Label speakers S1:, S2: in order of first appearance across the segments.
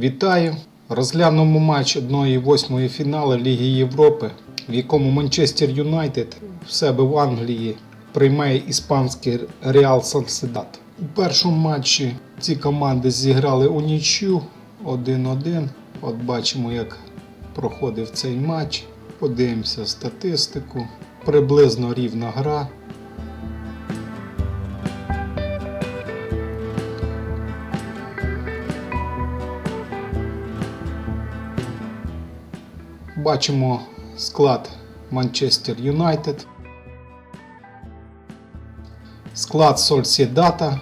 S1: Вітаю! Розглянемо матч 1-8 фіналу Ліги Європи, в якому Манчестер Юнайтед в себе в Англії приймає іспанський Реал Сосідат. У першому матчі ці команди зіграли у нічю 1-1. От бачимо, як проходив цей матч. Подивимося статистику. Приблизно рівна гра. Бачимо склад Манчестер Юнайтед. Склад Сольсідата.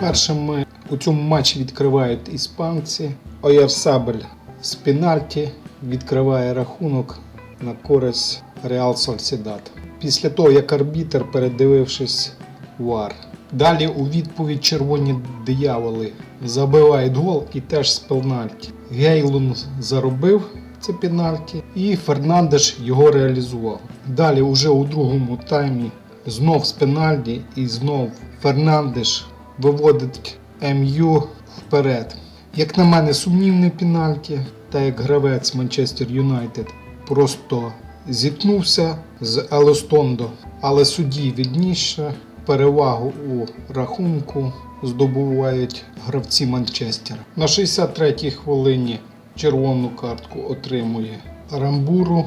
S1: Першими у цьому матчі відкривають іспанці. Оярсабель з пенальті відкриває рахунок на користь Реал Сольсідат. Після того, як арбітер, передивившись вар. Далі у відповідь червоні дияволи забивають гол і теж з пенальті. Гейлун заробив це пенальті, і Фернандеш його реалізував. Далі, уже у другому таймі, знов з пенальті, і знов Фернандеш виводить МЮ вперед. Як на мене, сумнівний пенальті, та як гравець Манчестер Юнайтед просто зіткнувся з Елостондо, але судді відніше перевагу у рахунку здобувають гравці Манчестера. На 63-й хвилині червону картку отримує Рамбуру,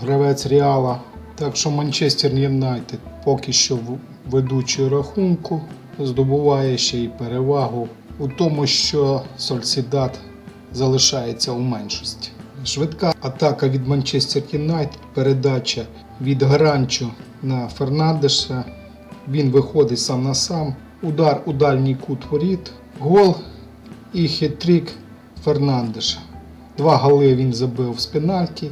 S1: гравець Реала. Так що Манчестер Юнайтед поки що в ведучий рахунку здобуває ще й перевагу у тому, що Сольсідат залишається у меншості. Швидка атака від Манчестер Юнайтед, передача від Гаранчо на Фернандеша. Він виходить сам на сам. Удар у дальній кут воріт, гол і хитрик Фернандеша. Два голи він забив з пенальті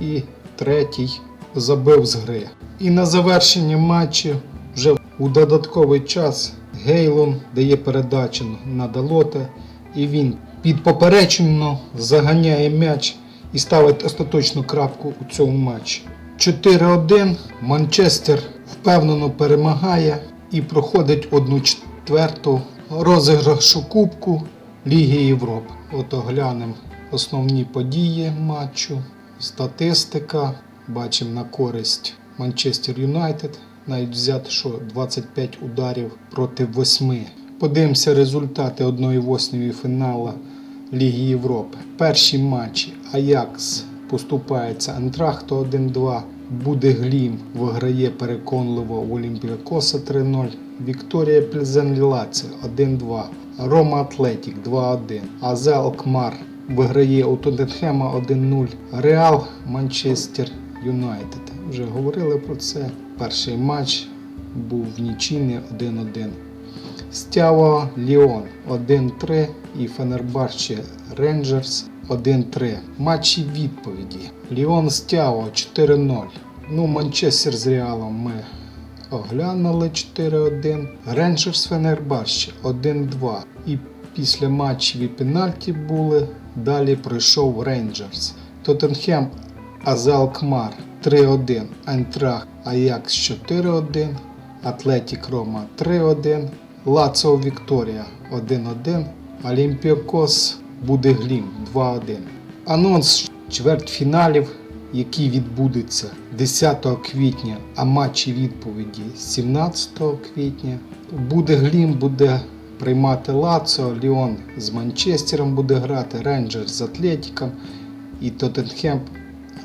S1: і третій забив з гри. І на завершення матчу вже у додатковий час Гейлон дає передачу на Далота, і він під поперечину заганяє м'яч і ставить остаточну крапку у цьому матчі. 4-1 Манчестер впевнено перемагає і проходить одну четверту розіграшу Кубку Ліги Європи. От оглянемо основні події матчу, статистика. Бачимо на користь Манчестер Юнайтед. Навіть взяти, що 25 ударів проти 8. Подивимося результати 1-8 фіналу Ліги Європи. Перші матчі Аякс поступається Антрахто 1-2. Буде Глім виграє переконливо у Олімпіакоса 3-0. Вікторія Пльзенліладзе 1-2. Рома Атлетік 2-1. Азе Алкмар виграє у Тоттенхема 1-0. Реал Манчестер Юнайтед. Вже говорили про це. Перший матч був в нічийний 1-1. Стява Ліон 1-3 і Фенербахче Рейнджерс 1-3. Матчі відповіді. Ліон Стява 4-0. Ну, Манчестер з Реалом ми оглянули 4-1. Рейнджерс Фенербахче 1-2. І після матчів і пенальті були. Далі пройшов Рейнджерс. Тоттенхем Азалкмар 3-1. Айнтрах Аякс 4-1. Атлетік Рома 3-1. Лацо Вікторія 1-1. Олімпіакос буде Глім 2-1. Анонс чвертьфіналів, які відбудуться 10 квітня, а матчі відповіді 17 квітня. Буде Глім, буде приймати Лацо, Ліон з Манчестером буде грати, Рейнджер з Атлетіком і Тоттенхем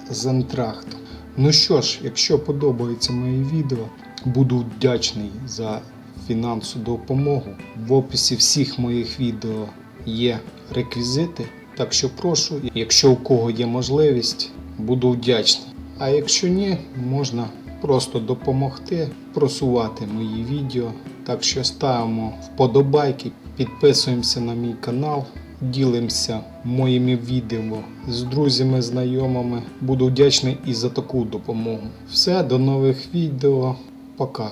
S1: з Антрахтом. Ну що ж, якщо подобається моє відео, буду вдячний за фінансову допомогу. В описі всіх моїх відео є реквізити. Так що прошу, якщо у кого є можливість, буду вдячний. А якщо ні, можна просто допомогти просувати мої відео. Так що ставимо вподобайки, підписуємося на мій канал, ділимося моїми відео з друзями, знайомими. Буду вдячний і за таку допомогу. Все, до нових відео. Пока.